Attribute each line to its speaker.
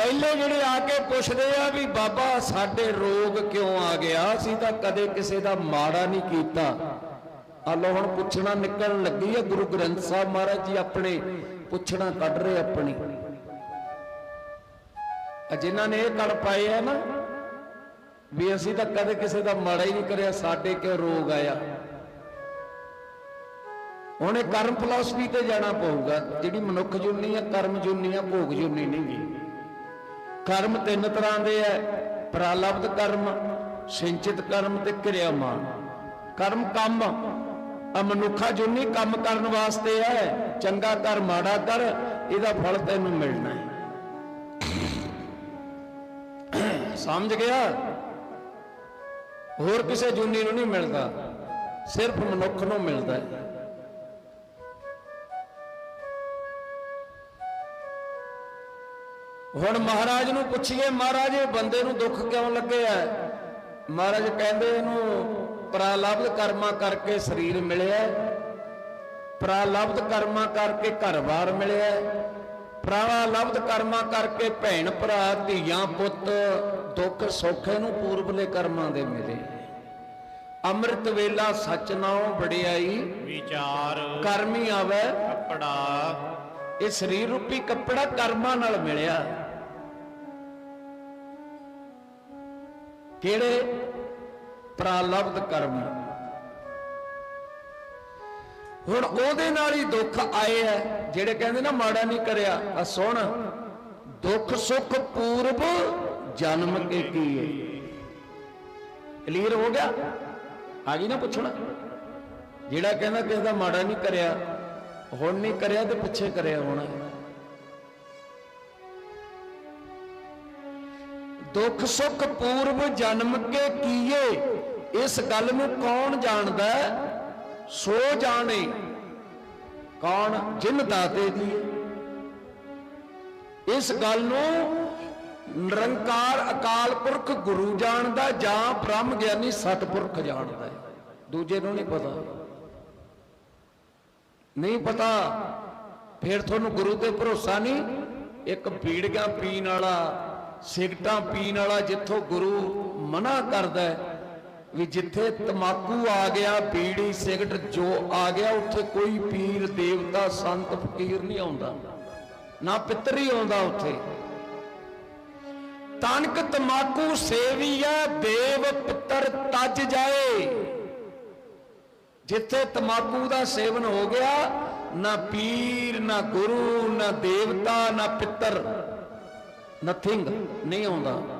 Speaker 1: ਪਹਿਲੇ ਜਿਹੜੇ ਆ ਕੇ ਪੁੱਛਦੇ ਆ ਵੀ ਬਾਬਾ ਸਾਡੇ ਰੋਗ ਕਿਉਂ ਆ ਗਿਆ? ਅਸੀਂ ਤਾਂ ਕਦੇ ਕਿਸੇ ਦਾ ਮਾੜਾ ਨਹੀਂ ਕੀਤਾ। ਆ ਲੋ ਹੁਣ ਪੁੱਛਣਾ ਨਿਕਲਣ ਲੱਗੀ ਆ, ਗੁਰੂ ਗ੍ਰੰਥ ਸਾਹਿਬ ਮਹਾਰਾਜ ਜੀ ਆਪਣੇ ਪੁੱਛਣਾ ਕੱਢ ਰਹੇ ਆਪਣੀ। ਆ ਜਿਨ੍ਹਾਂ ਨੇ ਇਹ ਕਲ ਪਾਏ ਆ ਨਾ, ਵੀ ਅਸੀਂ ਤਾਂ ਕਦੇ ਕਿਸੇ ਦਾ ਮਾੜਾ ਹੀ ਨਹੀਂ ਕਰਿਆ, ਸਾਡੇ ਕਿਉਂ ਰੋਗ ਆਇਆ? ਹੁਣ ਇਹ ਕਰਮ ਫਿਲਾਸਫੀ ਤੇ ਜਾਣਾ ਪਊਗਾ। ਜਿਹੜੀ ਮਨੁੱਖ ਜੁਨੀ ਆ, ਕਰਮ ਜੁਨੀ ਆ, ਭੋਗ ਜੁਨੀ ਨਹੀਂ ਗਈ ਕਰਮ ਤਿੰਨ ਤਰ੍ਹਾਂ ਦੇ ਐ। ਪ੍ਰਾਲਬਧ ਕਰਮ, ਸਿੰਚਿਤ ਕਰਮ ਤੇ ਕਿਰਿਆਮਾਨ। ਕਰਮ ਕੰਮ ਆ ਜੁਨੀ ਕੰਮ ਕਰਨ ਵਾਸਤੇ ਐ। ਚੰਗਾ ਕਰ, ਮਾੜਾ ਕਰ, ਇਹਦਾ ਫਲ ਤੈਨੂੰ ਮਿਲਣਾ ਹੈ ਸਮਝ ਗਿਆ? ਹੋਰ ਕਿਸੇ ਜੁਨੀ ਨੂੰ ਨਹੀਂ ਮਿਲਦਾ। ਸਿਰਫ ਮਨੁੱਖ ਨੂੰ ਮਿਲਦਾ ਹੈ ਹੁਣ ਮਹਾਰਾਜ ਨੂੰ ਪੁੱਛੀਏ ਮਹਾਰਾਜ ਇਹ ਬੰਦੇ ਨੂੰ ਦੁੱਖ ਕਿਉਂ ਲੱਗਿਆ ਮਹਾਰਾਜ ਕਹਿੰਦੇ ਇਹਨੂੰ ਪ੍ਰਾਲਬਧ ਕਰਮਾਂ ਕਰਕੇ ਸਰੀਰ ਮਿਲਿਆ ਪ੍ਰਾਲਬਧ ਕਰਮਾਂ ਕਰਕੇ ਘਰ-ਬਾਰ ਮਿਲਿਆ ਪ੍ਰਾਲਬਧ ਕਰਮਾਂ ਕਰਕੇ ਭੈਣ ਭਰਾ ਧੀਆਂ ਪੁੱਤ ਦੁੱਖ ਸੁੱਖ ਇਹਨੂੰ ਪੂਰਬਲੇ ਕਰਮਾਂ ਦੇ ਮਿਲੇ। ਅੰਮ੍ਰਿਤ ਵੇਲਾ ਸਚ ਨਾਉ ਵਡਿਆਈ।
Speaker 2: ਵਿਚਾਰ।
Speaker 1: ਕਰਮੀ ਆਵੇ।
Speaker 2: ਕਪੜਾ।
Speaker 1: ਇਹ ਸਰੀਰ ਰੂਪੀ ਕੱਪੜਾ ਕਰਮਾਂ ਨਾਲ ਮਿਲਿਆ। ਕਿਹੜੇ? ਪ੍ਰਾਲਬਧ ਕਰਮ। ਹੁਣ ਉਹਦੇ ਨਾਲ ਹੀ ਦੁੱਖ ਆਏ ਆ, ਜਿਹੜੇ ਕਹਿੰਦੇ ਨਾ ਮਾੜਾ ਨਹੀਂ ਕਰਿਆ। ਆ ਸੁਣ, ਦੁੱਖ ਸੁੱਖ ਪੂਰਬ ਜਨਮ ਕੇ ਕੀਏ। ਕਲੀਅਰ ਹੋ ਗਿਆ? ਆ ਗਈ ਨਾ ਪੁੱਛਣਾ। ਜਿਹੜਾ ਕਹਿੰਦਾ ਕਿਸੇ ਦਾ ਮਾੜਾ ਨਹੀਂ ਕਰਿਆ, ਹੁਣ ਨਹੀਂ ਕਰਿਆ ਤੇ ਪਿੱਛੇ ਕਰਿਆ ਹੋਣਾ। ਦੁੱਖ ਸੁੱਖ ਪੂਰਬ ਜਨਮ ਕੇ ਕੀਏ, ਇਸ ਗੱਲ ਨੂੰ ਕੌਣ ਜਾਣਦਾ? ਸੋ ਜਾਣੇ, ਕੌਣ ਜਿਨ ਦਾਤੇ ਦੀ ਇਸ ਗੱਲ ਨੂੰ ਨਿਰੰਕਾਰ ਅਕਾਲ ਪੁਰਖ ਗੁਰੂ ਜਾਣਦਾ, ਜਾਂ ਬ੍ਰਹਮ ਗਿਆਨੀ ਸਤਪੁਰਖ ਜਾਣਦਾ ਦੂਜੇ ਨੂੰ ਨਹੀਂ ਪਤਾ। ਨਹੀਂ ਪਤਾ, ਫਿਰ ਤੁਹਾਨੂੰ ਗੁਰੂ ਤੇ ਭਰੋਸਾ ਨਹੀਂ? ਇੱਕ ਪੀੜੀਆਂ ਪੀਣ ਵਾਲਾ ਸਿਗਟਾਂ ਪੀਣ ਵਾਲਾ ਜਿੱਥੋਂ ਗੁਰੂ ਮਨਾ ਕਰਦਾ ਹੈ ਵੀ ਜਿੱਥੇ ਤਮਾਕੂ ਆ ਗਿਆ, ਬੀੜੀ ਸਿਗਰਟ ਜੋ ਆ ਗਿਆ, ਉੱਥੇ ਕੋਈ ਪੀਰ, ਦੇਵਤਾ, ਸੰਤ, ਫਕੀਰ ਨਹੀਂ ਆਉਂਦਾ। ਨਾ ਪਿੱਤਰ ਹੀ ਆਉਂਦਾ ਉੱਥੇ। ਤਨਕ ਤਮਾਕੂ ਸੇਵੀਆ ਦੇਵ ਪਿੱਤਰ ਤਜ ਜਾਏ। ਜਿੱਥੇ ਤਮਾਕੂ ਦਾ ਸੇਵਨ ਹੋ ਗਿਆ, ਨਾ ਪੀਰ, ਨਾ ਗੁਰੂ, ਨਾ ਦੇਵਤਾ, ਨਾ ਪਿੱਤਰ। ਨਥਿੰਗ ਨਹੀਂ ਆਉਂਦਾ।